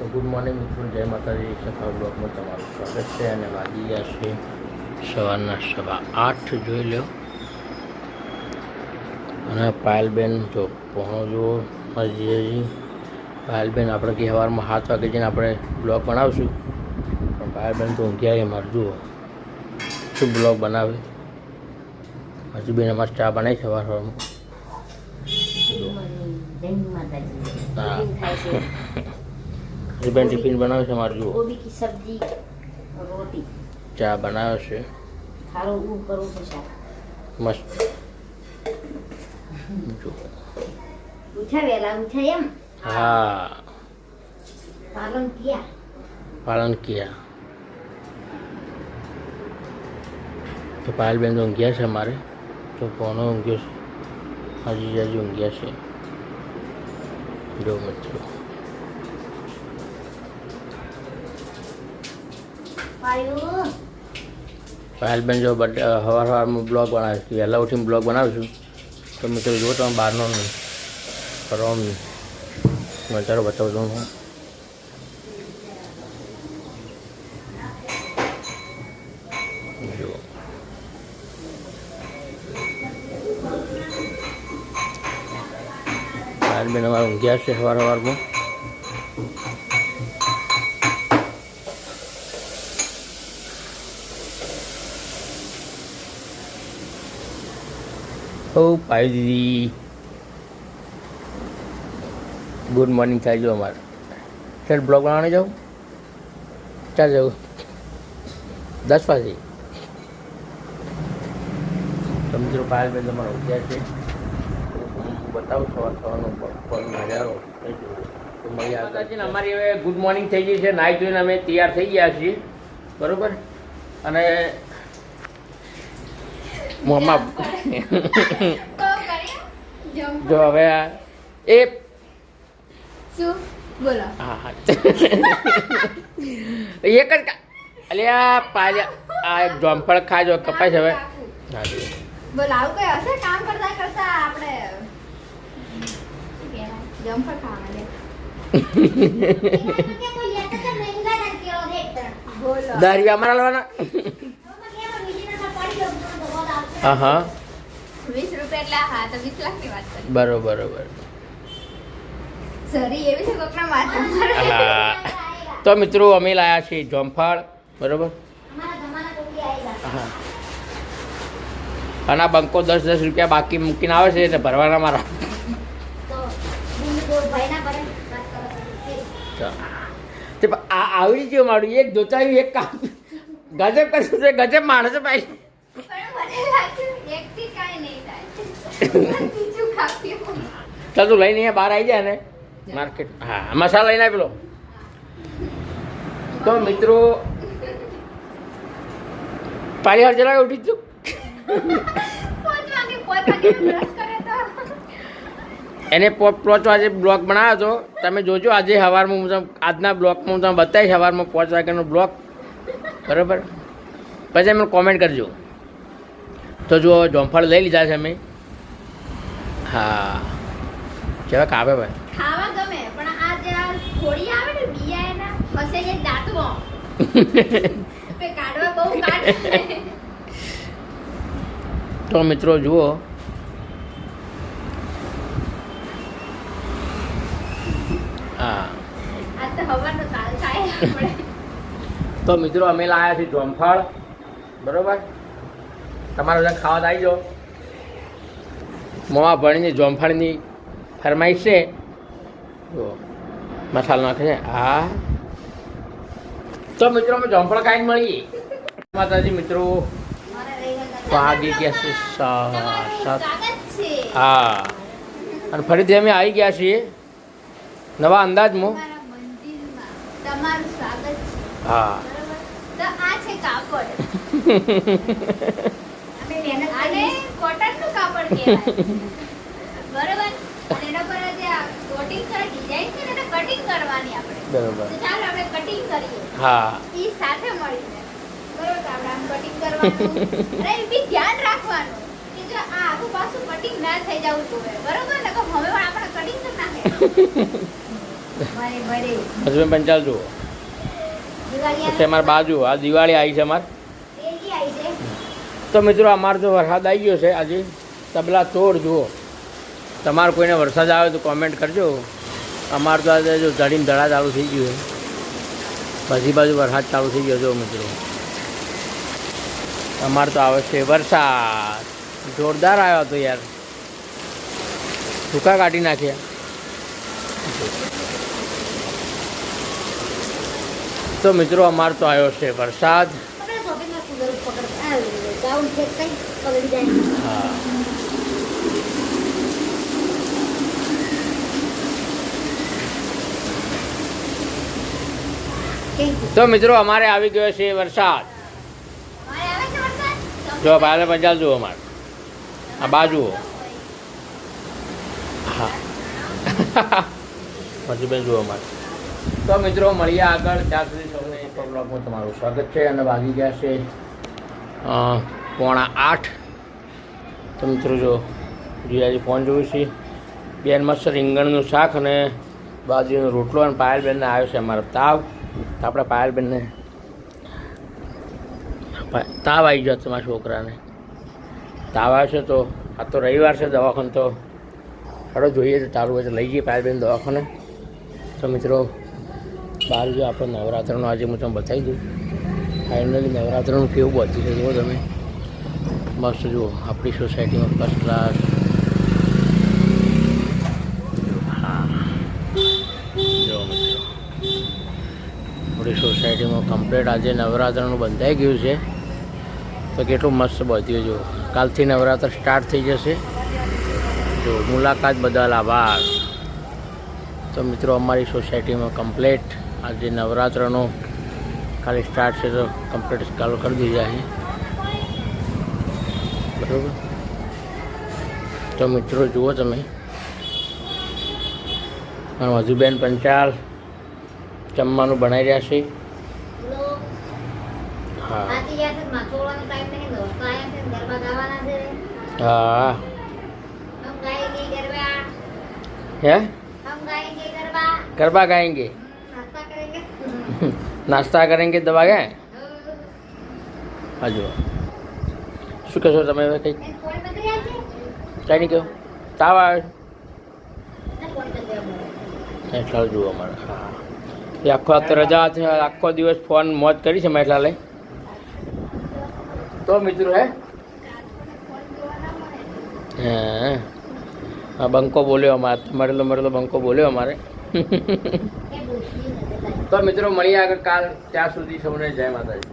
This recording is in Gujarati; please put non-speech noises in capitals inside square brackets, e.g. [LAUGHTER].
તો ગુડ મોર્નિંગ મિત્રો જય માતાજી. સફા બ્લોકમાં તમારું સ્વાગત છે અને વાગી ગયા છે સવારના સવા આઠ જોઈ લો અને પાયલબેન જો પહોંચો જુઓ હજી હજી પાયલબેન આપણે કે સવારમાં સાત વાગે જઈને આપણે બ્લોગ બનાવશું. પણ પાયલબેન તો ઊંઘ્યા એ મારે જુઓ. શું બ્લોગ બનાવે? હજુ બેન અમારે ચા બનાવી સવાર સવારમાં હા. રીબેન ટિફિન બનાવ્યો છે મારું જુઓ. ગોબી કી સબ્જી રોટી. ચા બનાવ્યો છે. ખારો ઉ કરો છે ચા મસ્ત. ઉઠા વેલા ઉઠા એમ? હા. પાલન કિયા. પાલન કિયા. તો પાયલબેન તો ઊંઘ્યા છે અમારે. તો કોનો ઊંઘ્યો છે. હજી હજી ઊંઘ્યા છે. જો મિત્રો. પાયલબેન જો બર્થડે સવાર સવારમાં બ્લોગ બનાવીશ. વહેલા ઉઠીને બ્લોગ બનાવીશું તો મિત્રો જોવો તમે બહારનો નહીં કરવાનું નજારો બતાવું છું. હું પાયલબેન અમારે ઊંઘ્યા છે સવાર સવારમાં ઓ દીદી ગુડ મોર્નિંગ થાય જો અમારે. ચાલ બ્લોગ બનાવવાની જાઉં? ચાલ જાઉં. દસ વાગે. સમજો પાયલભાઈ તમારો ઉઠ્યા છે. બતાવું સવાર સવારનો પણ નજારો. અમારી હવે ગુડ મોર્નિંગ થઈ ગઈ છે. નાહી ધોઈને અમે તૈયાર થઈ ગયા છીએ. બરાબર? અને મોંમાં જો હવે આ એ શું? બોલો. હા હા. એક જ અલ્યા પાલ્યા. આ એક જોમફળ ખાજો કપાય છે હવે. હા. બોલો આવું કઈ હશે કામ કરતા કરતા આપણે? જમફળ [LAUGHS] લાવવાના? હા હા વીસ રૂપિયા એટલે હા તો વીસ લાખની વાત કરી. બરોબર બરોબર. સરી એવી છે કોકના હા તો મિત્રો અમે લાયા છીએ જોમફળ બરોબર? હા અને આ બંકો દસ દસ રૂપિયા બાકી મૂકીને આવે છે એટલે ભરવાના મારા. તે આ આવડી ગયું મારું એક જોતાયું એક કામ. ગજબ કરશું છે ગજબ માણસ ભાઈ પણ મને લાગ્યું એકથી કાંઈ નહીં થાય બીજું ખાપ્યું ચાલ તું લઈને અહીંયા બહાર આવી જાય ને. માર્કેટ હા મસાલા લઈને આપેલો તો મિત્રો પાણી હાર જરા ઉઠી તો એને પાંચ વાગે બ્લોક બનાવ્યો હતો. તમે જોજો આજે સવારમાં હું આજના બ્લોકમાં હું તમને બતાવીશ સવારમાં પાંચ વાગ્યાનો બ્લોક. બરાબર? પછી એમને કોમેન્ટ કરજો. તો જો જોમફળ લઈ લીધા છે અમે. હા. કેવા કાપે ભાઈ. ખાવા ગમે પણ આ જે આ થોડી આવે ને બીયા એના ફસે છે દાંતમાં. [LAUGHS] પે કાઢવા બહુ કાઢે. તો મિત્રો જુઓ. હા. આ તો હવાનો તાલ થાય આપણે. તો મિત્રો અમે લાવ્યા છીએ જોમફળ. બરોબર? તમારે બધા ખાવા આવી જાઓ. મોવા ભણીની જોમફળની ફરમાઈશ છે. જો મસાલો નાખે છે. હા. તો મિત્રો અમે જોમફળ કાંઈ મળીએ. માતાજી મિત્રો. વાગી ગયા છે સાત. હા. અને ફરીથી અમે આવી ગયા છીએ. નવા અંદાજમાં. તમારા મંદિરમાં તમારું સ્વાગત છે હા આ છે કાપડ [LAUGHS] આને કોટનનું કાપડ કહેવાય. બરોબર? અને એના પર જે આ કોટિંગ કરે ડિઝાઇન છે ને એને કટિંગ કરવાની આપણે. બરોબર. તો ચાલો આપણે કટિંગ કરીએ. હા. ઈ સાથે મળીને. બરોબર આપણે આમ કટિંગ કરવાનું. અરે બી ધ્યાન રાખવાનું કે જો આ આખું પાછું કટિંગ ના થઈ જવું જોઈએ. બરોબર? ને કે હવે આપણે કટિંગ તો ના થાય. બરે બરે હસબન્ડ પંચાલ જુઓ. દિવાળી પછી અમારી બાજુ આ દિવાળી આવી છે છે તો મિત્રો અમારે તો વરસાદ આવી ગયો છે આજે. તબલા તોડ જુઓ. તમારે કોઈને વરસાદ આવે તો કોમેન્ટ કરજો. અમારે તો આજે જો ધડીને ધડા ચાલુ થઈ ગયું છે. બધી બાજુ વરસાદ ચાલુ થઈ ગયો જો મિત્રો. અમારે તો આવે છે વરસાદ. જોરદાર આવ્યો હતો યાર. સૂકા કાઢી નાખ્યા. તો મિત્રો, અમારે તો આવ્યો છે વરસાદ આપણે શોપિંગમાં કુદર પકડ આ ગાઉન છે કઈ પકડી જાય હા તો મિત્રો અમારે આવી ગયો છે વરસાદ. જો ભાઈ પંચાલ જુઓ અમારે. આ બાજુ હા. [LAUGHS] પછી બેન જુઓ અમારે. તો મિત્રો મળીએ આગળ. ત્યાં સુધી સૌને બ્લોગમાં તમારું સ્વાગત છે અને વાગી ગયા છે. પોણા આઠ. તમે મિત્રો જો જીયાજી ફોન જોયું છે. બેન મસ્ત રીંગણનું શાક અને બાજરીનો રોટલો અને પાયલબેનને આવ્યો છે અમારો તાવ. તો આપણે પાયલબેનને તાવ આવી ગયો તમારા છોકરાને. તાવ આવ્યો છે તો, આ તો રવિવાર છે દવાખાને તો. હડો જોઈએ તો ચાલુ હોય તો લઈ જઈએ પાયલબેન દવાખાને. તો મિત્રો બહાર જો આપણે નવરાત્રનું આજે હું તમને બતાવી દઉં. ફાઇનલી નવરાત્રનું કેવું બધું છે, જુઓ તમે. મસ્ત જુઓ, આપણી સોસાયટીમાં ફર્સ્ટ ક્લાસ હા જો આપણી સોસાયટીમાં કમ્પ્લીટ આજે નવરાત્રનું બંધાઈ ગયું છે. તો કેટલું મસ્ત બધ્યું જો કાલથી નવરાત્ર સ્ટાર્ટ થઈ જશે. જો મુલાકાત બદલ આભાર તો મિત્રો, અમારી સોસાયટીમાં કમ્પ્લીટ આજે નવરાત્રનો ખાલી સ્ટાર્ટ છે, તો કમ્પ્લીટ ચાલુ કરી દીધા છે. બરાબર? તો મિત્રો જુઓ તમે. હજુબેન પંચાલ જમવાનું બનાવી રહ્યા છે. હા. હે. ગરબા. ગાયંગે? નાસ્તા કરેંગે? દવા ગયા? હજુ શું કહેશો તમે હવે કંઈક? કંઈ નહીં કહો. તાવ આવે એટલા જુઓ અમારે હા. એ આખો આ તો રજા છે. આખો દિવસ ફોન મોજ કરી છે મેં લઈ તો મિત્રો, હે? હા. બંકો બોલ્યો અમારે. મરેલો મરેલો બંકો બોલ્યો અમારે. [LAUGHS] તો મિત્રો, મળીએ આગળ કાલ. ત્યાં સુધી સૌને જય માતાજી.